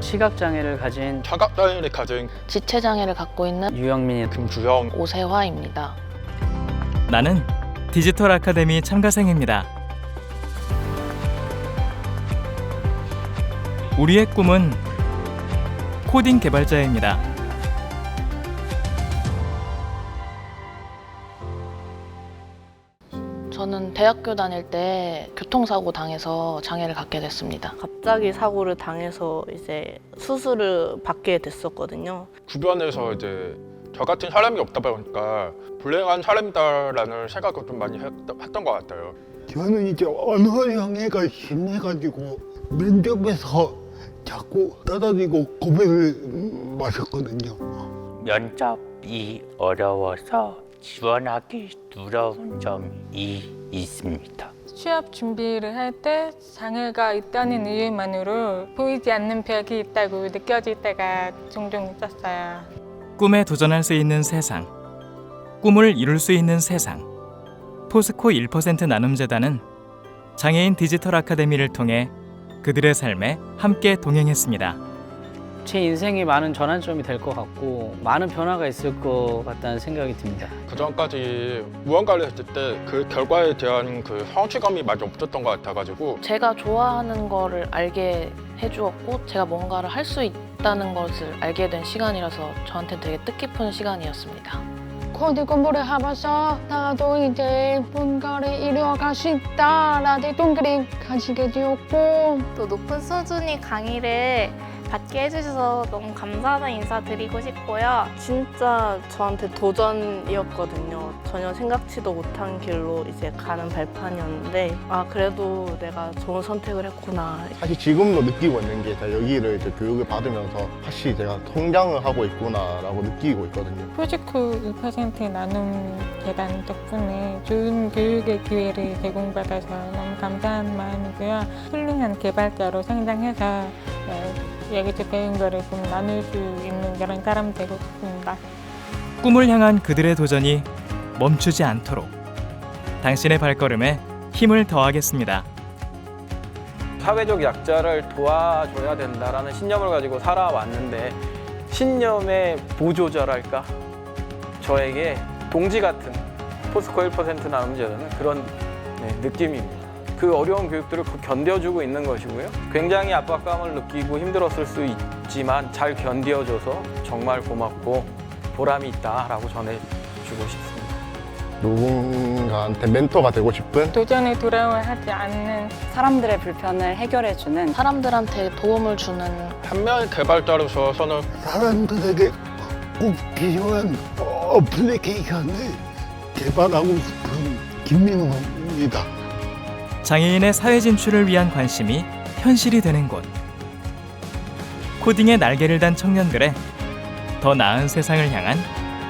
시각장애를 가진 차각장애를 가진 지체장애를 갖고 있는 유영민이 김주영 오세화입니다. 나는 디지털 아카데미 참가생입니다. 우리의 꿈은 코딩 개발자입니다. 저는 대학교 다닐 때 교통사고 당해서 장애를 갖게 됐습니다. 갑자기 사고를 당해서 이제 수술을 받게 됐었거든요. 주변에서 이제 저 같은 사람이 없다 보니까 불행한 사람이다라는 생각을 좀 많이 했, 했던 것 같아요. 저는 이제 언어 장애가 심해가지고 면접에서 자꾸 떠다니고 고백을 마셨거든요. 면접이 어려워서 지원하기 두려운 점이 있습니다. 취업 준비를 할 때 장애가 있다는 이유만으로 보이지 않는 벽이 있다고 느껴질 때가 종종 있었어요. 꿈에 도전할 수 있는 세상, 꿈을 이룰 수 있는 세상. 포스코 1% 나눔 재단은 장애인 디지털 아카데미를 통해 그들의 삶에 함께 동행했습니다. 제 인생이 많은 전환점이 될 것 같고 많은 변화가 있을 것 같다는 생각이 듭니다. 그 전까지 무언가를 했을 때 그 결과에 대한 그 성취감이 많이 없었던 것 같아가지고 제가 좋아하는 거를 알게 해주었고 제가 뭔가를 할 수 있다는 것을 알게 된 시간이라서 저한테 되게 뜻깊은 시간이었습니다. 코딩 공부를 해봐서 나도 이제 뭔가를 이루어갈 수 있다라는 동기를 가지게 되었고 또 높은 수준의 강의를 받게 해주셔서 너무 감사하다는 인사 드리고 싶고요. 진짜 저한테 도전이었거든요. 전혀 생각지도 못한 길로 이제 가는 발판이었는데 아 그래도 내가 좋은 선택을 했구나. 사실 지금도 느끼고 있는 게 제가 여기를 이제 교육을 받으면서 확실히 제가 성장을 하고 있구나라고 느끼고 있거든요. 포즈코 1% 나눔 재단 덕분에 좋은 교육의 기회를 제공받아서 너무 감사한 마음이고요. 훌륭한 개발자로 성장해서 어, 여기서 배운 거를 좀 나눌 수 있는 그런 사람 되고 싶습니다. 꿈을 향한 그들의 도전이 멈추지 않도록 당신의 발걸음에 힘을 더하겠습니다. 사회적 약자를 도와줘야 된다라는 신념을 가지고 살아왔는데 신념의 보조자랄까 저에게 동지 같은 포스코 1% 나눔제도는 그런 네, 느낌입니다. 그 어려운 교육들을 그 견뎌주고 있는 것이고요. 굉장히 압박감을 느끼고 힘들었을 수 있지만 잘 견뎌줘서 정말 고맙고 보람이 있다라고 전해주고 싶습니다. 누군가한테 멘토가 되고 싶은 도전을 두려워하지 않는 사람들의 불편을 해결해주는 사람들한테 도움을 주는 한면 개발자로서는 사람들에게 꼭 필요한 어플리케이션을 개발하고 싶은 김민호입니다. 장애인의 사회 진출을 위한 관심이 현실이 되는 곳. 코딩의 날개를 단 청년들의 더 나은 세상을 향한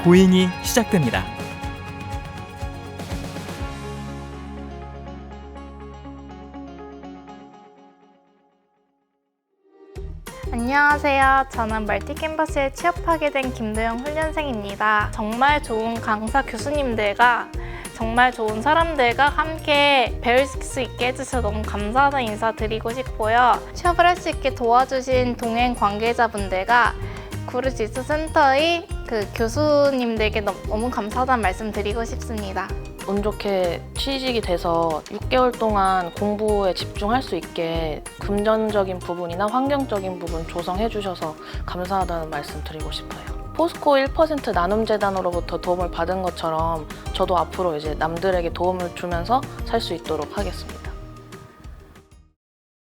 고잉이 시작됩니다. 안녕하세요. 저는 멀티 캔버스에 취업하게 된 김도영 훈련생입니다. 정말 좋은 강사 교수님들과 정말 좋은 사람들과 함께 배울 수 있게 해주셔서 너무 감사하다는 인사 드리고 싶고요. 취업을 할 수 있게 도와주신 동행 관계자분들과 구르지스 센터의 그 교수님들께 너무, 너무 감사하다는 말씀 드리고 싶습니다. 운 좋게 취직이 돼서 6개월 동안 공부에 집중할 수 있게 금전적인 부분이나 환경적인 부분 조성해 주셔서 감사하다는 말씀 드리고 싶어요. 포스코 1% 나눔재단으로부터 도움을 받은 것처럼 저도 앞으로 이제 남들에게 도움을 주면서 살 수 있도록 하겠습니다.